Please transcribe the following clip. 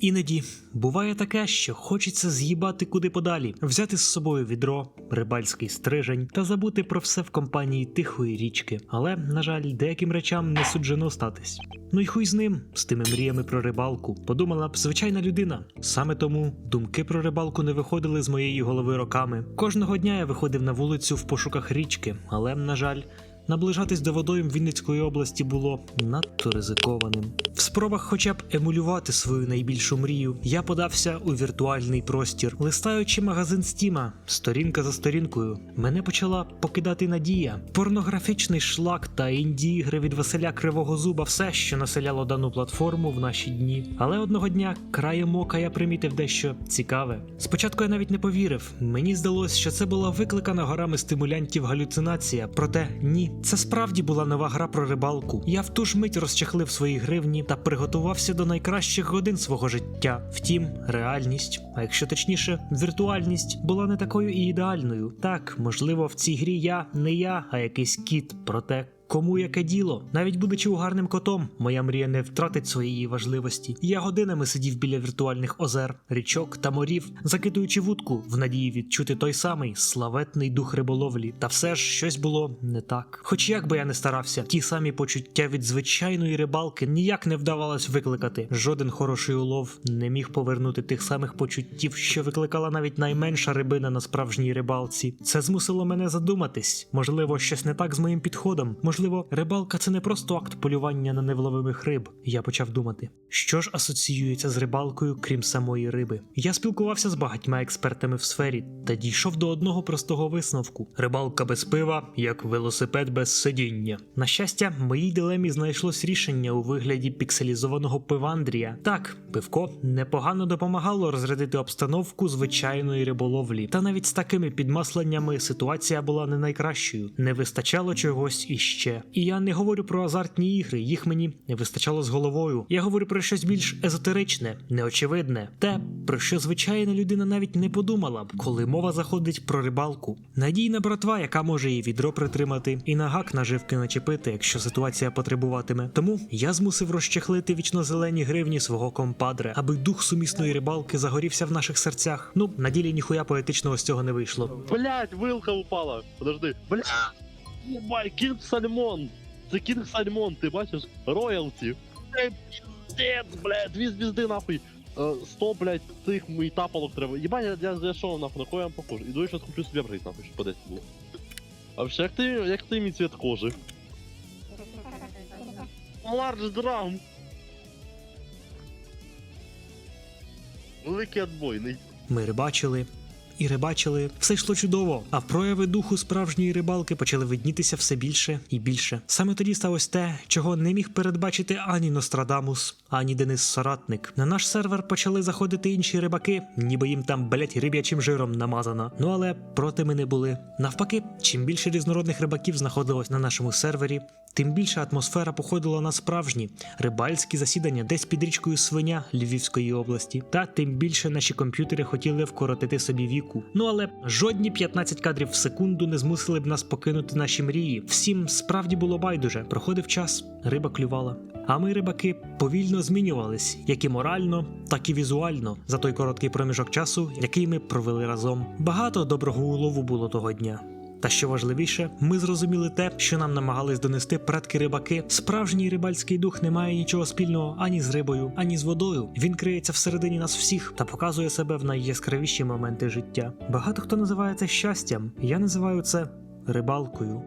Іноді буває таке, що хочеться з'їбати куди подалі, взяти з собою відро, рибальський стрижень та забути про все в компанії тихої річки. Але, на жаль, деяким речам не суджено статись. Ну й хуй з ним, з тими мріями про рибалку. Подумала б звичайна людина. Саме тому думки про рибалку не виходили з моєї голови роками. Кожного дня я виходив на вулицю в пошуках річки, але, на жаль, Наближатись до водойм Вінницької області було надто ризикованим. В спробах хоча б емулювати свою найбільшу мрію, я подався у віртуальний простір, листаючи магазин Стіма, сторінка за сторінкою, мене почала покидати надія. Порнографічний шлак та інді-ігри від Василя Кривого Зуба все, що населяло дану платформу в наші дні. Але одного дня краєм ока я примітив дещо цікаве. Спочатку я навіть не повірив. Мені здалось, що це була викликана горами стимулянтів галюцинація, проте ні. Це справді була нова гра про рибалку. Я в ту ж мить розчахлив свої гривні та приготувався до найкращих годин свого життя. Втім, реальність, а якщо точніше, віртуальність була не такою і ідеальною. Так, можливо, в цій грі я не я, а якийсь кіт, проте. Кому яке діло? Навіть будучи угарним котом, моя мрія не втратить своєї важливості. Я годинами сидів біля віртуальних озер, річок та морів, закидуючи вудку в надії відчути той самий славетний дух риболовлі. Та все ж щось було не так. Хоч як би я не старався, ті самі почуття від звичайної рибалки ніяк не вдавалось викликати. Жоден хороший улов не міг повернути тих самих почуттів, що викликала навіть найменша рибина на справжній рибалці. Це змусило мене задуматись. Можливо, щось не так з моїм підходом. Можливо, рибалка це не просто акт полювання на невловимих риб. Я почав думати, що ж асоціюється з рибалкою, крім самої риби. Я спілкувався з багатьма експертами в сфері та дійшов до одного простого висновку: рибалка без пива, як велосипед без сидіння. На щастя, моїй дилемі знайшлось рішення у вигляді пікселізованого пивандрія. Так, пивко непогано допомагало розрядити обстановку звичайної риболовлі. Та навіть з такими підмасленнями ситуація була не найкращою. Не вистачало чогось іще. І я не говорю про азартні ігри, їх мені не вистачало з головою. Я говорю про щось більш езотеричне, неочевидне, те, про що звичайна людина навіть не подумала б, коли мова заходить про рибалку. Надійна братва, яка може і відро притримати, і на гак наживки начепити, якщо ситуація потребуватиме. Тому я змусив розчехлити вічно-зелені гривні свого компадре, аби дух сумісної рибалки загорівся в наших серцях. Ну, на ділі ніхуя поетичного з цього не вийшло. Блять, вилка упала. Подожди. Блять. Ебай, Кінг Сальмон. Це Кінг Сальмон, ти бачиш? Роялті. Блять, пиздец, блять, дві звізди нахуй. Е, 100, блять, цих мій тапалок треба. Єбать, я, я, шо нахуй, на кого я вам похож? Іду я щас куплю собі апгрейд нахуй, щоб по 10 було. А вообще, як ти, як ти мій цвет кожи? Лардж драм. Великий отбойний. Ми рибачили. І рибачили, все йшло чудово, а прояви духу справжньої рибалки почали виднітися все більше і більше. Саме тоді сталося те, чого не міг передбачити ані Нострадамус, ані Денис Соратник. На наш сервер почали заходити інші рибаки, ніби їм там блять риб'ячим жиром намазано. Ну але проти ми не були. Навпаки, чим більше різнородних рибаків знаходилось на нашому сервері, тим більше атмосфера походила на справжні рибальські засідання десь під річкою свиня Львівської області. Та тим більше наші комп'ютери хотіли вкоротити собі віку. Ну але жодні 15 кадрів в секунду не змусили б нас покинути наші мрії. Всім справді було байдуже. Проходив час, риба клювала. А ми, рибаки, повільно змінювались, як і морально, так і візуально за той короткий проміжок часу, який ми провели разом. Багато доброго улову було того дня. Та що важливіше, ми зрозуміли те, що нам намагались донести предки рибаки. Справжній рибальський дух не має нічого спільного ані з рибою, ані з водою. Він криється всередині нас всіх та показує себе в найяскравіші моменти життя. Багато хто називає це щастям. Я називаю це рибалкою.